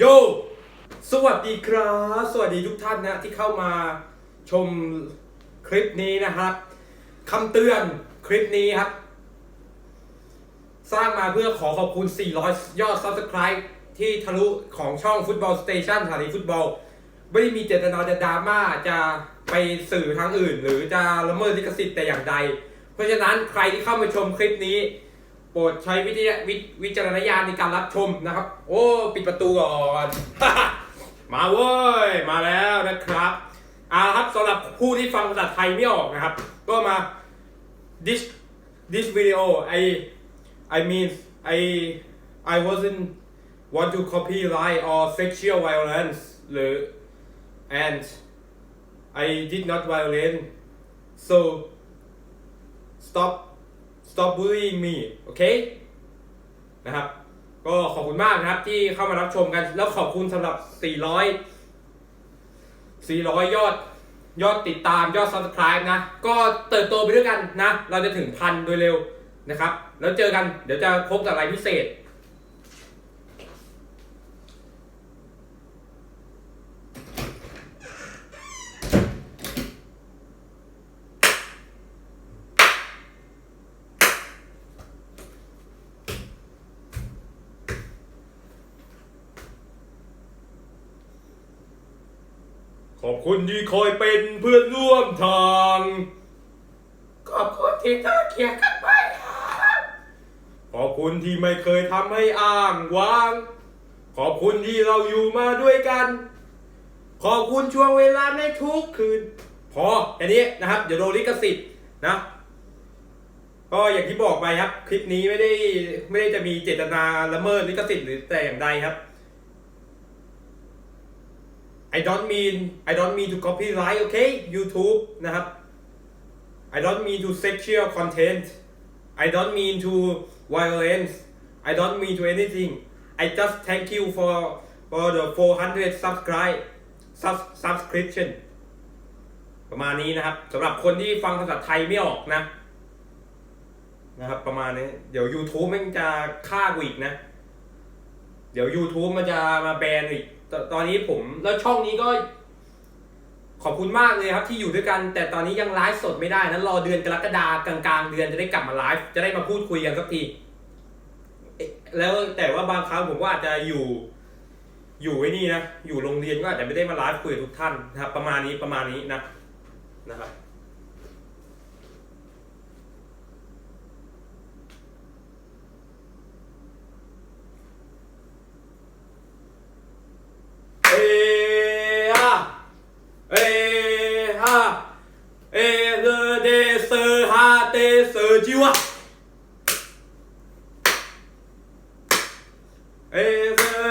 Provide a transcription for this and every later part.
โย สวัสดีครับ สวัสดีทุกท่านนะที่เข้ามาชมคลิปนี้นะครับคำเตือนคลิปนี้ครับ สร้างมาเพื่อขอขอบคุณ 400 ยอด Subscribe ที่ทะลุของช่องฟุตบอลสเตชันสถานีฟุตบอล ไม่ได้มีเจตนาจะดราม่าจะไปสื่อทางอื่น หรือจะละเมิดลิขสิทธิ์แต่อย่างใด เพราะฉะนั้นใครที่เข้ามาชมคลิปนี้ รดใช้วิทยววิจารณญาณในการรับชมนะครับ โอ้ ปิดประตูก่อน มาเว้ย มาแล้วนะครับเอาครับสำหรับผู้ที่ฟังภาษาไทยไม่ออกนะครับ ก็มา this this video I I mean I I wasn't want to copyright or sexual violence หรือ and I did not violate so stop stop bullying me โอเค นะครับ ก็ขอบคุณมากนะครับที่เข้ามารับชมกัน แล้วขอบคุณสำหรับ 400 400 ยอด ยอดติดตามยอด subscribe นะ ก็เติบโตไปด้วยกันนะ เราจะถึงพันโดยเร็วนะครับ แล้วเจอกัน เดี๋ยวจะพบกับอะไรพิเศษ ขอบคุณที่คอยเป็นเพื่อนร่วมทาง ขอบคุณที่เธอเขียงข้าไปขอบคุณที่ไม่เคยทำให้อ้างวาง ขอบคุณที่เราอยู่มาด้วยกัน ขอบคุณช่วงเวลาในทุกคืน พออันนี้นะครับ เดี๋ยวโดนลิขสิทธิ์นะก็อย่างที่บอกไปครับ คลิปนี้ไม่ได้ไม่ได้จะมีเจตนาละเมิดลิขสิทธิ์หรือแต่อย่างใดครับ I don't mean I don't mean to copyright okay YouTube นะครับ I don't mean to sexual content I don't mean to violence I don't mean to anything I just thank you for for the 400 subscribe sub subscription ประมาณนี้นะครับสำหรับคนที่ฟังภาษาไทยไม่ออกนะนะครับประมาณนี้ เดี๋ยว YouTube มันจะฆ่ากูอีกนะ เดี๋ยว YouTube มันจะมาแบนอีก ตอนนี้ผมแล้วช่องนี้ก็ ขอบคุณมากเลยครับที่อยู่ด้วยกัน แต่ตอนนี้ยังไลฟ์สดไม่ได้นั้นรอเดือนกรกฎากลางเดือนจะได้กลับมาไลฟ์จะได้มาพูดคุยกันสักทีแล้วแต่ว่าบางครั้งผมก็อาจจะอยู่ อยู่ไว้นี่นะ อยู่โรงเรียนก็อาจจะไม่ได้มาไลฟ์คุยกับทุกท่านนะครับ ประมาณนี้ประมาณนี้นะนะครับ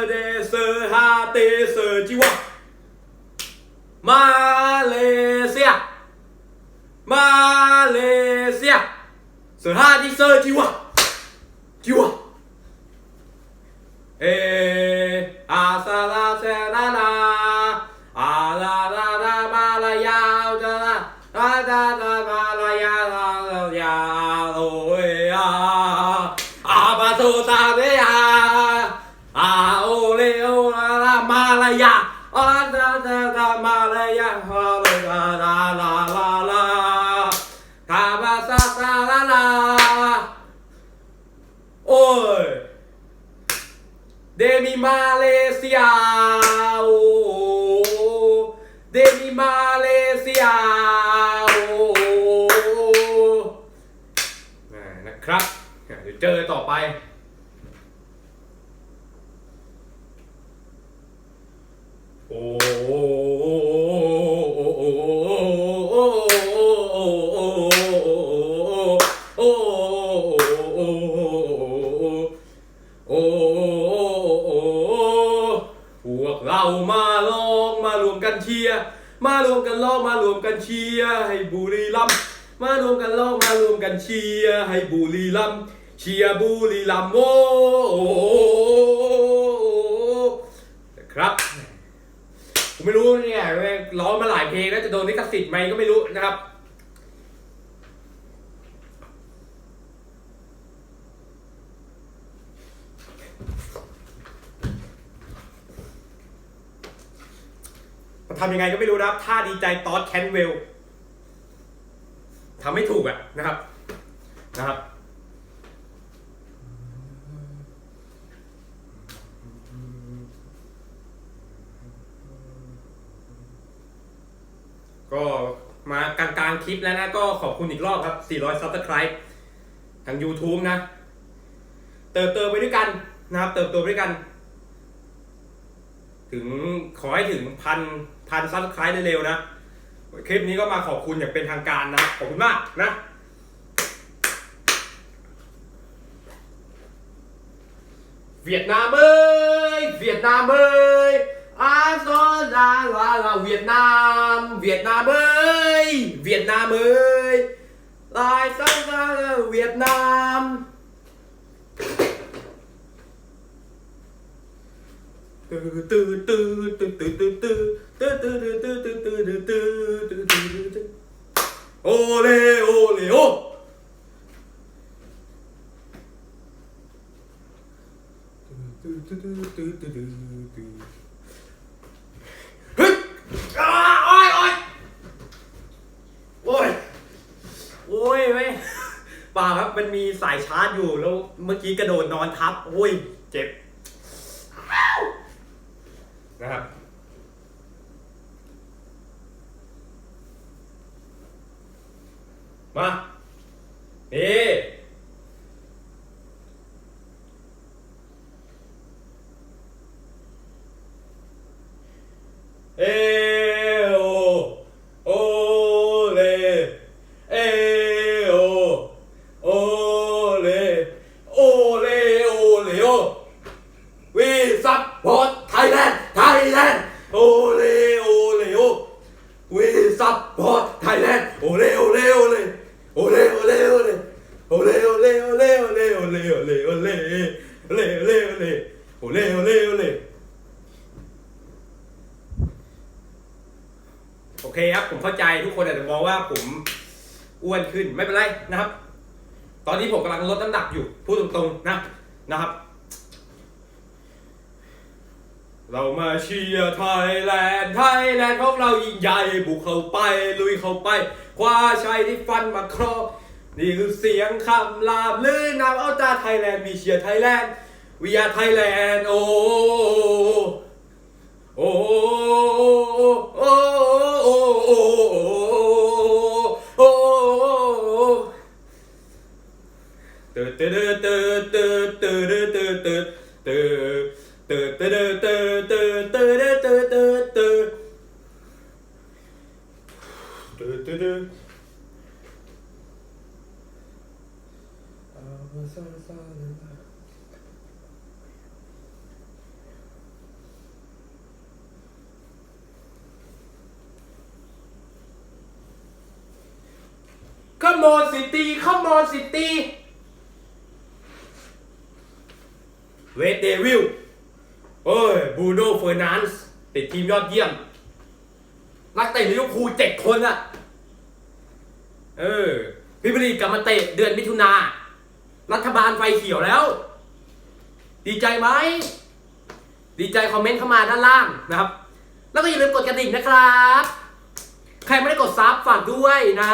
đê sơ ha tê sơ chi hoa. Malaysia. Malaysia. Sơ ha đi sơ chi hoa. Chi hoa. Ê, a sa la se la la a la la la ma la ya la la la la ma la ya la la. ya เดมิมาเลเซียเดมิมาเลเซียนะครับเดี๋ยวเจอต่อไปโอ้ มารวมกันลองมารวมกันเชียร์ให้บุรีรัมย์มารวมกันลองมารวมกันเชียร์ให้บุรีรัมย์เชียร์บุรีรัมย์โอ้ครับผมไม่รู้เนี่ยร้องมาหลายเพลงแล้วจะโดนลิขสิทธิ์ไหมก็ไม่รู้นะครับ ทำยังไงก็ไม่รู้นะครับท่าดีใจตอสแคนเวลทำไม่ถูกอะนะครับ นะครับ ก็มากลางๆคลิปแล้วนะ ก็ขอบคุณอีกรอบครับ 400 subscribe ทาง YouTube นะ เติบโตไปด้วยกันนะครับ เติบโตไปด้วยกัน ถึงขอให้ถึงพัน ทันซับสไครต์เร็วนะ คลิปนี้ก็มาขอบคุณอย่างเป็นทางการนะ ขอบคุณมากนะเวียดนามเอ้ย เวียดนามเอ้ยอาซอลาลาลาเวียดนาม เวียดนามเอ้ย เวียดนามเอ้ย ลายซาลาเวียดนาม ตื่นตื่นตื่นตื่นตื่นตื่น ตื้อตื้อตื้อตื้อตื้อตื้อตื้อตื้อตื้อตื้อตื้อโอเลโอเลโอตื้อตื้อตื้อตื้อตื้อตื้อฮึอ้าโอ้ยโอ้ยโอ้ยโอ้ยเว้ยป่าครับมันมีสายชาร์จอยู่แล้วเมื่อกี้กระโดดนอนทับโอ้ยเจ็บนะครับ Tá? เล่เล่โอเล่โอเล่โอเคครับ ผมเข้าใจทุกคนอาจจะมองว่าผมอ้วนขึ้นไม่เป็นไรนะครับ ตอนนี้ผมกำลังลดน้ำหนักอยู่พูดตรงๆนะนะครับ เรามาเชียร์ไทยแลนด์ไทยแลนด์ของเรายิ่งใหญ่บุกเข้าไปลุยเข้าไปคว้าชัยที่ฟันมาครอบนี่คือเสียงคำลาบลื่นนำเอาตาไทยแลนด์มีเชียร์ไทยแลนด์ วิยาไทยแลนด์โอ้โอ้โอ้โอ้โอ้โอ้ตื่นตื่นตื่นตื่นตื่นตื่น มอนซิตี้ขมอนซิตี้เวสเดวิลเอ้ยบูโดเฟอร์นันส์ติดทีมยอดเยี่ยม นักเตะลิเวอร์พูลเจ็ดคนอะเออพิบรีกลับมาเตะเดือนมิถุนา รัฐบาลไฟเขียวแล้ว ดีใจไหม ดีใจคอมเมนต์เข้ามาด้านล่างนะครับ แล้วก็อย่าลืมกดกระดิ่งนะครับ ใครไม่ได้กดซับฝากด้วยนะ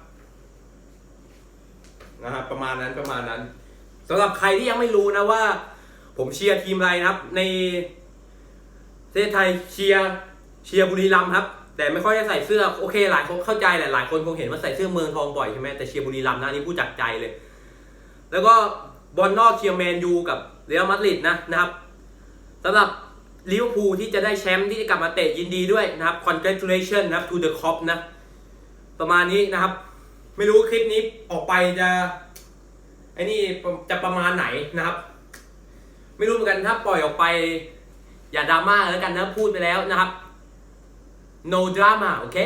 ประมาณนั้นประมาณนั้นสำหรับใครที่ยังไม่รู้นะว่า ผมเชียร์ทีมอะไรนะครับ ในประเทศไทยเชียร์เชียร์บุรีรัมย์ครับ แต่ไม่ค่อยได้ใส่เสื้อโอเค หลายคนเข้าใจแหละหลายคนคงเห็นว่าใส่เสื้อเมืองทองบ่อยใช่ไหมแต่เชียร์บุรีรัมย์นะนี่พูดจากใจเลย แล้วก็บอลนอกเชียร์แมนยูกับเรอัลมาดริดนะนะครับสำหรับลิเวอร์พูลที่จะได้แชมป์ที่จะกลับมาเตะยินดีด้วยนะครับ congratulation นะครับ to the cop นะ ประมาณนี้นะครับ ไม่รู้คลิปนี้ออกไปจะไอ้นี่จะประมาณไหนนะครับ ไม่รู้เหมือนกันถ้าปล่อยออกไป อย่าดราม่าแล้วกันนะพูดไปแล้วนะครับ no drama โอเค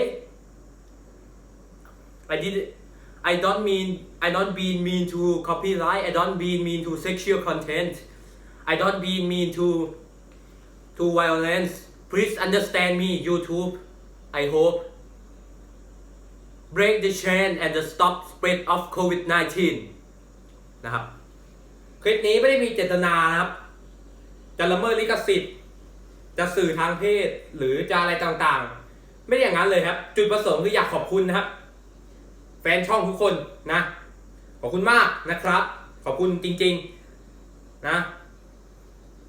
I did I don't mean I don't mean mean to copyright I don't mean mean to sexual content I don't mean mean to to violence please understand me YouTube I hope break the chain and the stop spread of COVID-19 นะครับ คลิปนี้ไม่ได้มีเจตนานะครับ จะละเมิดลิขสิทธิ์ จะสื่อทางเพศหรือจะอะไรต่างๆ ไม่ได้อย่างนั้นเลยครับ จุดประสงค์คืออยากขอบคุณนะครับ แฟนช่องทุกคนนะ ขอบคุณมากนะครับ ขอบคุณจริงๆนะ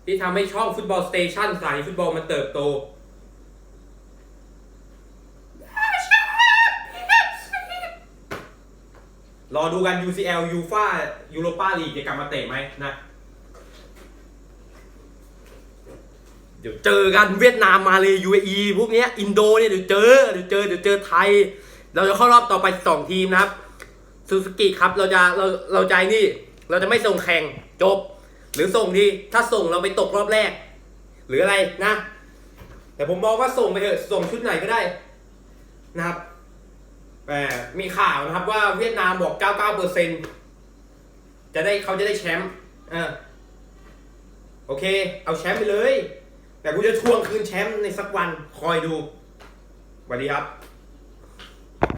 ที่ทำให้ช่องฟุตบอลสเตชันสายฟุตบอลมันเติบโต รอดูกัน UCL UEFA Europa League จะกลับมาเตะไหมนะ เดี๋ยวเจอกันเวียดนามมาเลย UAE พวกเนี้ยอินโดเนี่ยเดี๋ยวเจอเดี๋ยวเจอเดี๋ยวเจอไทย เราจะเข้ารอบต่อไปสองทีมนะครับซูซูกิครับเราจะเราเราใจนี่ เราจะไม่ส่งแข่งจบ หรือส่งดีถ้าส่งเราไปตกรอบแรก หรืออะไรนะ แต่ผมมองว่าส่งไปเถอะส่งชุดไหนก็ได้นะครับ มีข่าวนะครับว่าเวียดนามบอก 99เปอร์เซ็นจะได้เขาจะได้แชมป์อ่าโอเค เอาแชมป์ไปเลย แต่กูจะทวงคืนแชมป์ในสักวัน คอยดูสวัสดีครับ